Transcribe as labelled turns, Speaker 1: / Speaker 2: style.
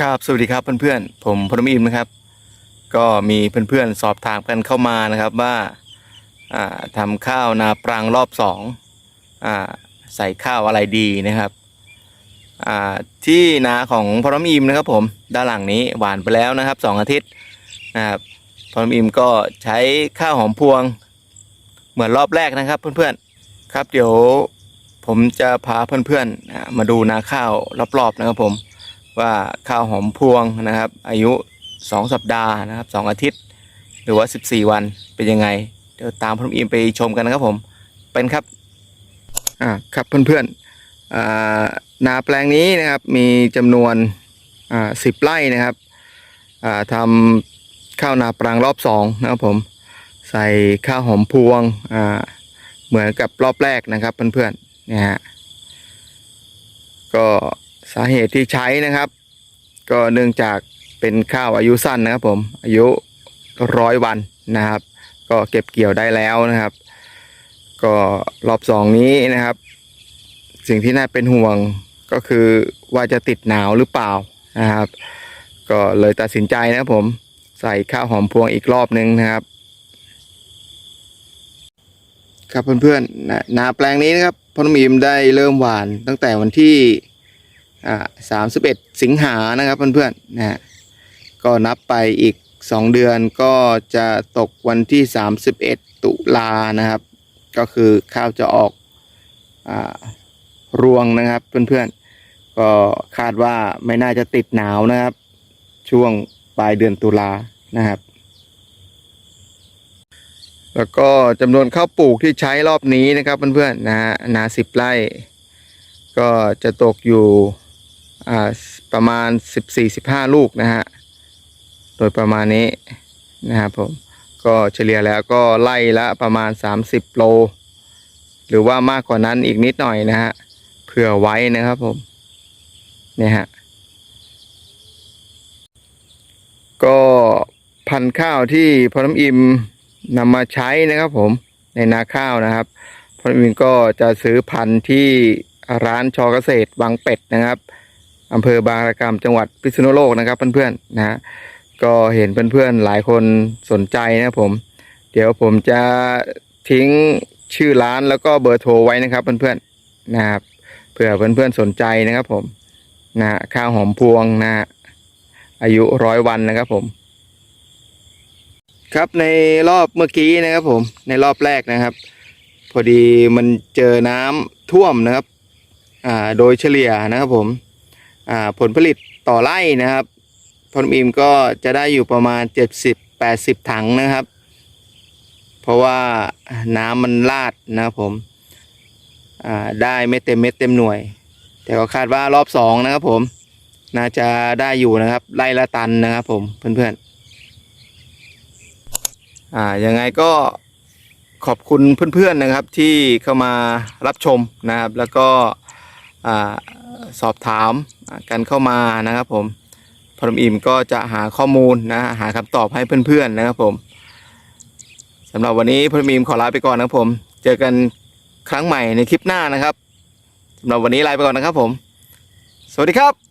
Speaker 1: ครับสวัสดีครับเพื่อนๆผมพนมอิมนะครับ ก็มีเพื่อนๆสอบถามกันเข้ามานะครับว่าอ่าทำข้าวนาปรังรอบสองอใส่ข้าวอะไรดีนะครับที่นาของพนมอิมนะครับ ผมด้านหลังนี้หวานไปแล้วนะครับสองอาทิตย์นะครับพนมอิมก็ใช้ข้าวหอมพวงเหมือนรอบแรกนะครับ เพื่อนๆครับเดี๋ยวผมจะพาเพื่อนๆมาดูนาข้าวรอบๆนะครับผม ว่าข้าวหอมพวงนะครับ อายุ 2 สัปดาห์นะครับ 2 อาทิตย์ หรือว่า 14 วันเป็นยังไง เดี๋ยวตามผมอิมไปชมกันนะครับผมเป็นครับอ่าครับเพื่อนๆอ่านาแปลงนี้นะครับมีจำนวนอ่าสิบไร่นะครับอ่าทำข้าวนาปรังรอบสองนะครับผมใส่ข้าวหอมพวงอ่าเหมือนกับรอบแรกนะครับเพื่อนๆเนี่ยฮะก็ สาเหตุที่ใช้นะครับ ก็เนื่องจากเป็นข้าวอายุสั้นนะครับผมอายุร้อยวันนะครับ ก็เก็บเกี่ยวได้แล้วนะครับ ก็รอบสองนี้นะครับ สิ่งที่น่าเป็นห่วงก็คือว่าจะติดหนาวหรือเปล่านะครับ ก็เลยตัดสินใจนะครับผมใส่ข้าวหอมพวงอีกรอบนึงนะครับ ครับเพื่อนๆนานาแปลงนี้นะครับพอน้ำอิมได้เริ่มหวานตั้งแต่วันที่ อ่าสามสิบเอ็ดสิงหานะครับเพื่อนๆนะฮะก็นับไปอีกสองเดือนก็จะตกวันที่สามสิบเอ็ดตุลานะครับ ก็คือข้าวจะออกอ่ารวงนะครับเพื่อนๆ ก็คาดว่าไม่น่าจะติดหนาวนะครับ ช่วงปลายเดือนตุลานะครับ แล้วก็จำนวนข้าวปลูกที่ใช้รอบนี้นะครับเพื่อนๆนะฮะนาสิบไร่ ก็จะตกอยู่ ประมาณ 14-15 ลูกนะฮะ โดยประมาณนี้นะครับผม ก็เฉลี่ยแล้วก็ไล่ละประมาณ 30 โล หรือว่ามากกว่านั้นอีกนิดหน่อยนะฮะ เผื่อไว้นะครับผม เนี่ยฮะ ก็พันธุ์ข้าวที่พอน้ำอิมนำมาใช้นะครับผมในนาข้าวนะครับพอน้ำอิมก็จะซื้อพันธุ์ที่ร้านชอเกษตรวังเป็ดนะครับ อำเภอบางระกำจังหวัดพิษณุโลกนะครับเพื่อนๆนะฮะก็เห็นเพื่อนๆหลายคนสนใจนะผม เดี๋ยวผมจะทิ้งชื่อร้านแล้วก็เบอร์โทรไว้นะครับเพื่อนๆนะครับเผื่อเพื่อนๆสนใจนะครับผมนะข้าวหอมพวงนะฮะอายุร้อยวันนะครับผม ครับในรอบเมื่อกี้นะครับผมในรอบแรกนะครับ พอดีมันเจอน้ำท่วมนะครับอ่าโดยเฉลี่ยนะครับผม ผลผลิตต่อไร่นะครับพลอิมก็จะได้อยู่ประมาณ 70-80 ถังนะครับ เพราะว่าน้ำมันลาดนะครับผมได้ไม่เต็มเม็ดเต็มหน่วย แต่ก็คาดว่ารอบสองนะครับผมน่าจะได้อยู่นะครับไร่ละตันนะครับผมเพื่อนๆอ่ายังไงก็ขอบคุณเพื่อนๆนะครับที่เข้ามารับชมนะครับ แล้วก็ อสอบถามกันเข้ามานะครับผมพรมอิ่มก็จะหาข้อมูลนะหาคำตอบให้เพื่อนๆนะครับผมสำหรับวันนี้พรมอิ่มขอลาไปก่อนนะครับผม เจอกันครั้งใหม่ในคลิปหน้านะครับสำหรับวันนี้ลาไปก่อนนะครับผม สวัสดีครับ